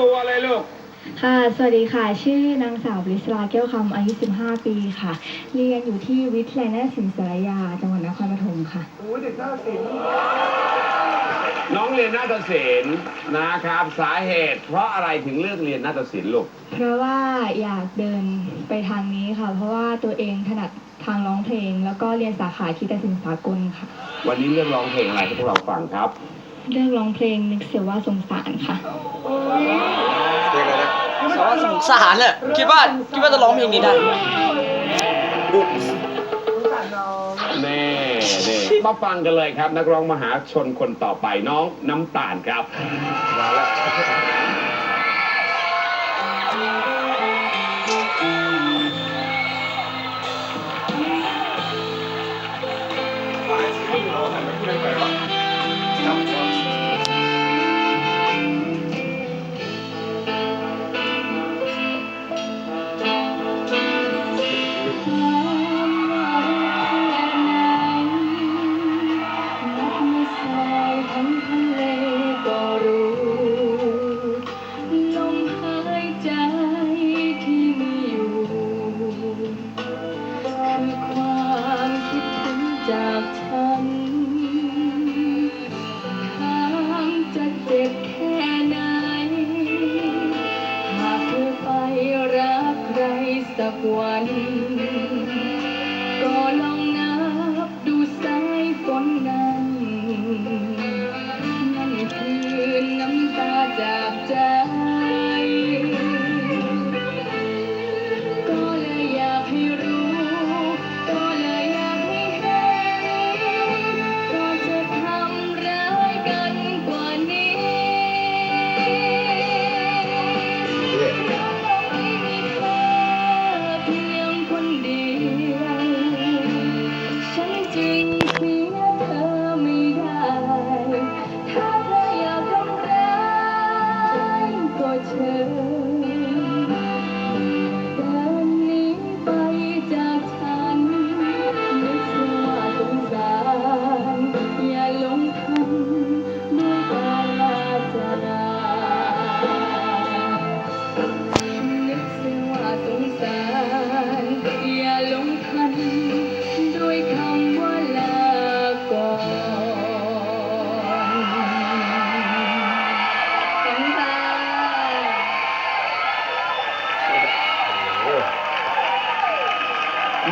ตัวเลยลูก ค่ะ สวัสดีค่ะ ชื่อนางสาวบริศลาแก้วคำอายุ 15 ปีค่ะ เรียนอยู่ที่วิทยาลัยนาฏศิลป์สารยา จังหวัดนครปฐมค่ะ โอ้ยเด็กหน้าศิลป์น้องเรียนนาฏศิลป์นะครับสาเหตุ เพราะอะไรถึงเลือกเรียนนาฏศิลป์ลูก เพราะว่าอยากเดินไปทางนี้ค่ะ เพราะว่าตัวเองถนัดทางร้องเพลง แล้วก็เรียนสาขาคีตศิลป์สากลค่ะ วันนี้เลือกร้องเพลงอะไรให้พวกเราฟังครับ เรื่องร้องเพลงนึกเสียว่าสงสารค่ะสารสงสารเนี่ยคิดว่าคิดว่าจะร้องเพลงนี้ได้สงสารน้องเน่เน่มาฟังกันเลยครับ นักร้องมหาชนคนต่อไปน้องน้ำตาลครับ มาแล้ว สักวัน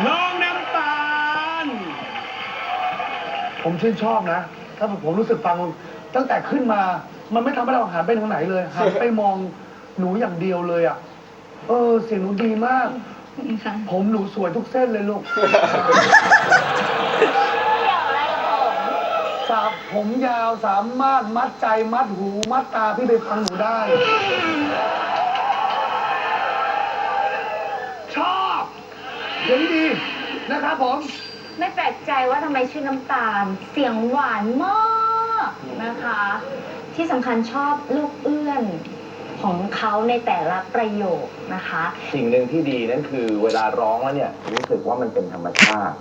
น้องน้ำตาล ผมชื่นชอบนะ ถ้าผมรู้สึกฟังตั้งแต่ขึ้นมา มันไม่ทำให้เราหันไปทางไหนเลยหันไปมองหนูอย่างเดียวเลยอะ เออเสียงหนูดีมากขอบคุณค่ะผมหนูสวยทุกเส้นเลยลูกสาบผมยาวสามารถมัดใจมัดหูมัดตาพี่ไปฟังหนูได้ ชอบเสียงดี นะครับผมไม่แปลกใจว่าทำไมชื่อน้ำตาล เสียงหวานมากนะคะ ที่สำคัญชอบลูกเอื้อนของเขาในแต่ละประโยคนะคะ สิ่งหนึ่งที่ดีนั่นคือเวลาร้องแล้วเนี่ยรู้สึกว่ามันเป็นธรรมชาติ